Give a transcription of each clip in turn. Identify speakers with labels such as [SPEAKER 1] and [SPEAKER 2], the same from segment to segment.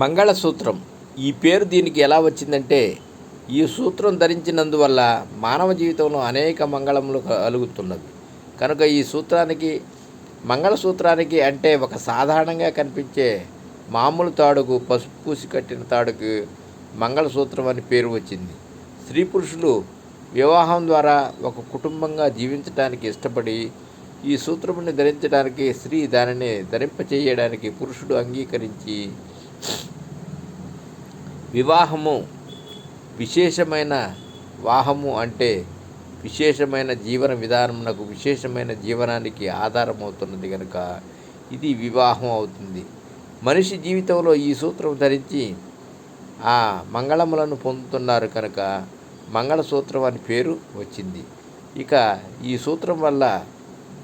[SPEAKER 1] మంగళసూత్రం. ఈ పేరు దీనికి ఎలా వచ్చిందంటే ఈ సూత్రం ధరించినందువల్ల మానవ జీవితంలో అనేక మంగళములు కలుగుతున్నవి. కనుక ఈ సూత్రానికి మంగళసూత్రానికి అంటే ఒక సాధారణంగా కనిపించే మామూలు తాడుకు పసుపు పూసి కట్టిన తాడుకు మంగళసూత్రం అని పేరు వచ్చింది. స్త్రీ పురుషులు వివాహం ద్వారా ఒక కుటుంబంగా జీవించడానికి ఇష్టపడి ఈ సూత్రముని ధరించడానికి స్త్రీ దానిని ధరింపచేయడానికి పురుషుడు అంగీకరించి వివాహము విశేషమైన వాహము అంటే విశేషమైన జీవన విధానమునకు విశేషమైన జీవనానికి ఆధారమవుతున్నది కనుక ఇది వివాహం అవుతుంది. మనిషి జీవితంలో ఈ సూత్రం ధరించి ఆ మంగళములను పొందుతున్నారు కనుక మంగళసూత్రం అని పేరు వచ్చింది. ఇక ఈ సూత్రం వల్ల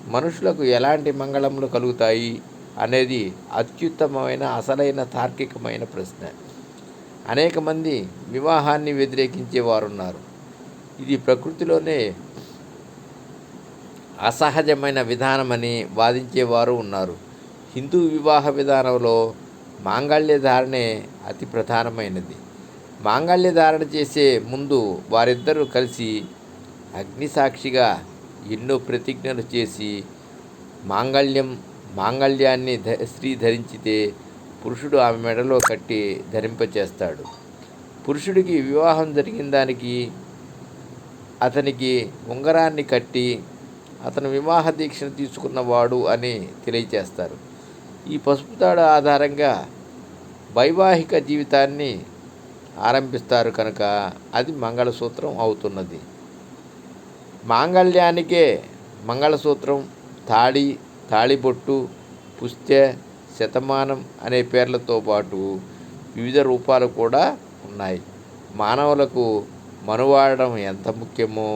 [SPEAKER 1] మనుషులకు ఎలాంటి మంగళములు కలుగుతాయి అనేది అత్యుత్తమమైన అసలైన తార్కికమైన ప్రశ్న. అనేక మంది వివాహాన్ని వ్యతిరేకించే ఉన్నారు ఇది ప్రకృతిలోనే అసహజమైన విధానమని వాదించేవారు ఉన్నారు. హిందూ వివాహ విధానంలో మాంగళ్య ధారణే అతి ప్రధానమైనది. మాంగళ్య ధారణ చేసే ముందు వారిద్దరూ కలిసి అగ్నిసాక్షిగా ఎన్నో ప్రతిజ్ఞలు చేసి మాంగళ్యం మాంగళ్యాన్ని ధ స్త్రీ ధరించితే పురుషుడు ఆమె మెడలో కట్టి ధరింపచేస్తాడు. పురుషుడికి వివాహం జరిగిన దానికి అతనికి ఉంగరాన్ని కట్టి అతను వివాహ దీక్షను తీసుకున్నవాడు అని తెలియచేస్తారు. ఈ పసుపు తాడు ఆధారంగా వైవాహిక జీవితాన్ని ఆరంభిస్తారు కనుక అది మంగళసూత్రం అవుతున్నది. మాంగళ్యానికే మంగళసూత్రం తాళి తాళిబొట్టు పుస్తె శతమానం అనే పేర్లతో పాటు వివిధ రూపాలు కూడా ఉన్నాయి. మానవులకు మనువాడడం ఎంత ముఖ్యమో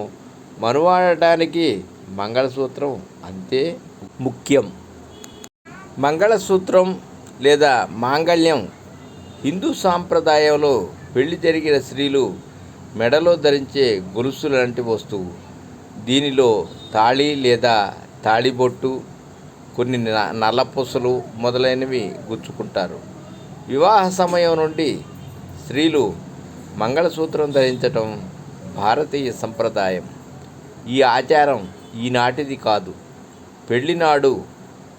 [SPEAKER 1] మనువాడటానికి మంగళసూత్రం అంతే ముఖ్యం. మంగళసూత్రం లేదా మాంగళ్యం హిందూ సాంప్రదాయంలో పెళ్ళి జరిగిన స్త్రీలు మెడలో ధరించే గొలుసు లాంటి వస్తువు. దీనిలో తాళి లేదా తాళిబొట్టు కొన్ని న- నల్లపూసలు మొదలైనవి గుచ్చుకుంటారు. వివాహ సమయం నుండి స్త్రీలు మంగళసూత్రం ధరించటం భారతీయ సంప్రదాయం. ఈ ఆచారం ఈనాటిది కాదు. పెళ్ళినాడు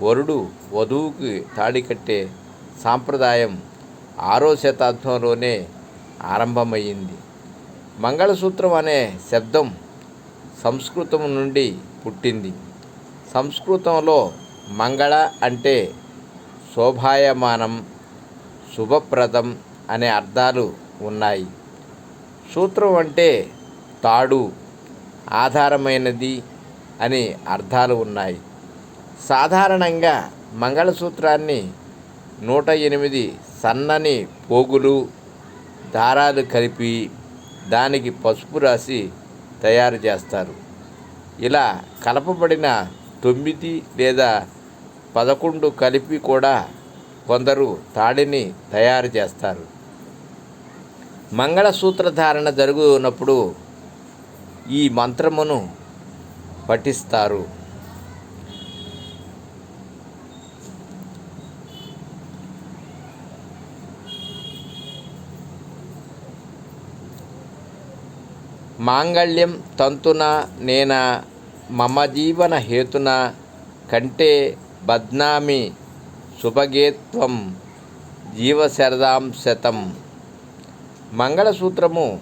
[SPEAKER 1] వరుడు వధువుకి తాడి కట్టే సాంప్రదాయం ఆరో శతాబ్దంలోనే ఆరంభమయ్యింది. మంగళసూత్రం అనే శబ్దం సంస్కృతం నుండి పుట్టింది. సంస్కృతంలో మంగళ అంటే శోభాయమానం శుభప్రదం అనే అర్థాలు ఉన్నాయి. సూత్రం అంటే తాడు ఆధారమైనది అని అర్థాలు ఉన్నాయి. సాధారణంగా మంగళసూత్రాన్ని నూట ఎనిమిది సన్నని పోగులు దారాలు కలిపి దానికి పసుపు రాసి తయారు చేస్తారు. ఇలా కలపబడిన తొమ్మిది లేదా పదకొండు కలిపి కూడా కొందరు తాడిని తయారు చేస్తారు. మంగళసూత్ర ధారణ జరుగునప్పుడు ఈ మంత్రమును పఠిస్తారు. మాంగళ్యం తంతున నేన మమ జీవన హేతున కంటే బద్నామి శుభగేత్వం జీవశరదాం శతం. మంగళసూత్రము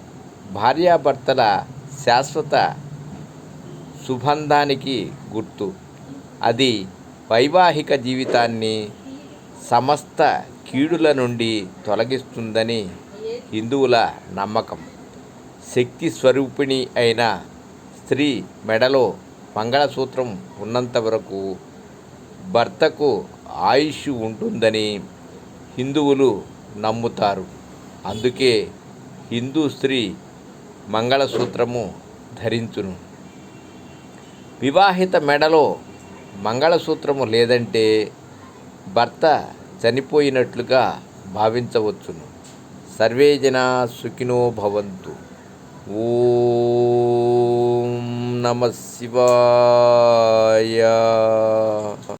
[SPEAKER 1] భార్యాభర్తల శాశ్వత సుబంధానికి గుర్తు. అది వైవాహిక జీవితాన్ని సమస్త కీడుల నుండి తొలగిస్తుందని హిందువుల నమ్మకం. శక్తి స్వరూపిణి అయిన స్త్రీ మెడలో మంగళసూత్రం ఉన్నంత వరకు భర్తకు ఆయుష్ ఉంటుందని హిందువులు నమ్ముతారు. అందుకే హిందూ స్త్రీ మంగళసూత్రము ధరించును. వివాహిత మెడలో మంగళసూత్రము లేదంటే భర్త చనిపోయినట్లుగా భావించవచ్చును. సర్వే జనా సుఖినో భవంతు. ఓం నమ శివాయ.